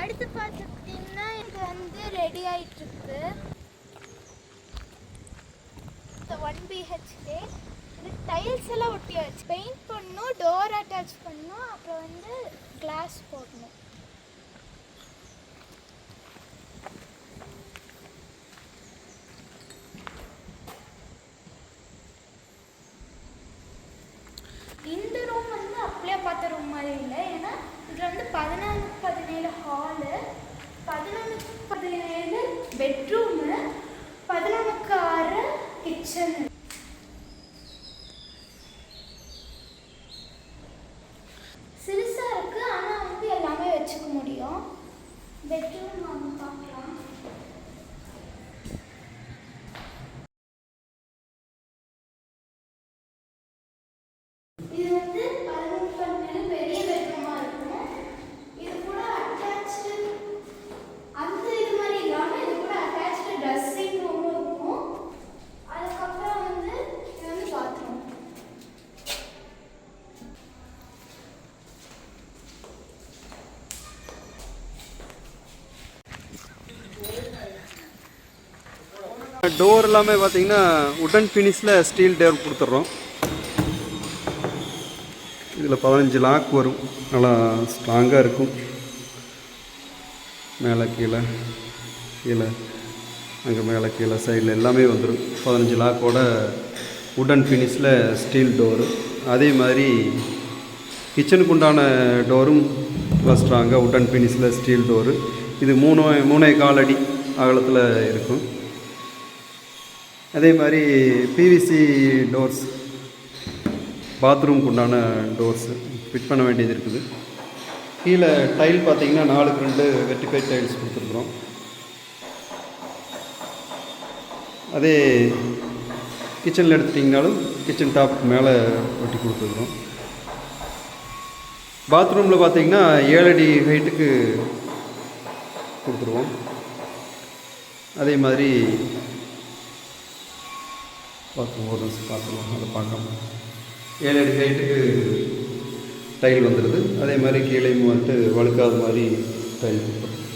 அடுத்து பார்த்துக்கிட்டிங்கன்னா இது வந்து ரெடி ஆயிட்டு இருக்கு ஒன் பிஹெச்கே இது டைல்ஸ் எல்லாம் ஒட்டியாச்சு பெயிண்ட் பண்ணணும் டோர் அட்டாச் பண்ணணும் அப்புறம் வந்து கிளாஸ் போடணும். இந்த ரூம் வந்து அப்படியே பார்த்த ரூம் மாதிரி இல்லை. பதினாலு பதினேழு ஹாலு பதினொன்று பதினேழு பெட்ரூமு பதினொன்றுக்கு ஆறு கிச்சன் சிறுசாக இருக்குது ஆனால் வந்து எல்லாமே வச்சுக்க முடியும். பெட்ரூம் நம்ம பார்க்கலாம். இது வந்து பதினொன்று பதினேழு பெரிய பெட்ரூமாக இருக்கும் இது கூட அட்டாச்சு அந்த இது மாதிரி இல்லாமல் இது கூட அட்டாச்சு ட்ரெஸ்ஸிங் ரூமும் இருக்கும் அதுக்கப்புறம் வந்து இது வந்து பாத்ரூம் டோர் எல்லாமே பார்த்தீங்கன்னா உடன் ஃபினிஷில் ஸ்டீல் டோர் கொடுத்துட்றோம் இதில் பதினஞ்சு லாக் வரும். நல்லா ஸ்ட்ராங்காக இருக்கும். மேலே கீழே கீழே அங்கே மேலே கீழே சைடில் எல்லாமே வந்துடும் பதினஞ்சு லாக்கோட உடன் ஃபினிஷில் ஸ்டீல் டோரு அதே மாதிரி கிச்சனுக்கு உண்டான டோரும் நல்லா ஸ்ட்ராங்காக உடன் ஃபினிஷில் ஸ்டீல் டோரு இது மூணு மூணே கால் அடி அகலத்தில் இருக்கும். அதே மாதிரி பிவிசி டோர்ஸ் பாத்ரூம்க்கு உண்டான டோர்ஸு ஃபிட் பண்ண வேண்டியது இருக்குது. கீழே டைல் பார்த்தீங்கன்னா நாலுக்கு ரெண்டு வெட்டிஃபை டைல்ஸ் கொடுத்துருக்குறோம். அதே கிச்சனில் எடுத்துட்டிங்கனாலும் கிச்சன் டாப் மேலே ஒட்டி கொடுத்துருக்குறோம். பாத்ரூமில் பார்த்தீங்கன்னா ஏழு அடி ஹைட்டுக்கு கொடுத்துருவோம். அதே மாதிரி பார்த்து ஒரு நிமிஷம் பார்த்துருவோம் அதை பார்க்காம. ஏழு அடி ஹைட்டுக்கு டைல் வந்துடுது அதே மாதிரி கீழே வந்துட்டு வழுக்காத மாதிரி டைல் கொடுத்துருவோம்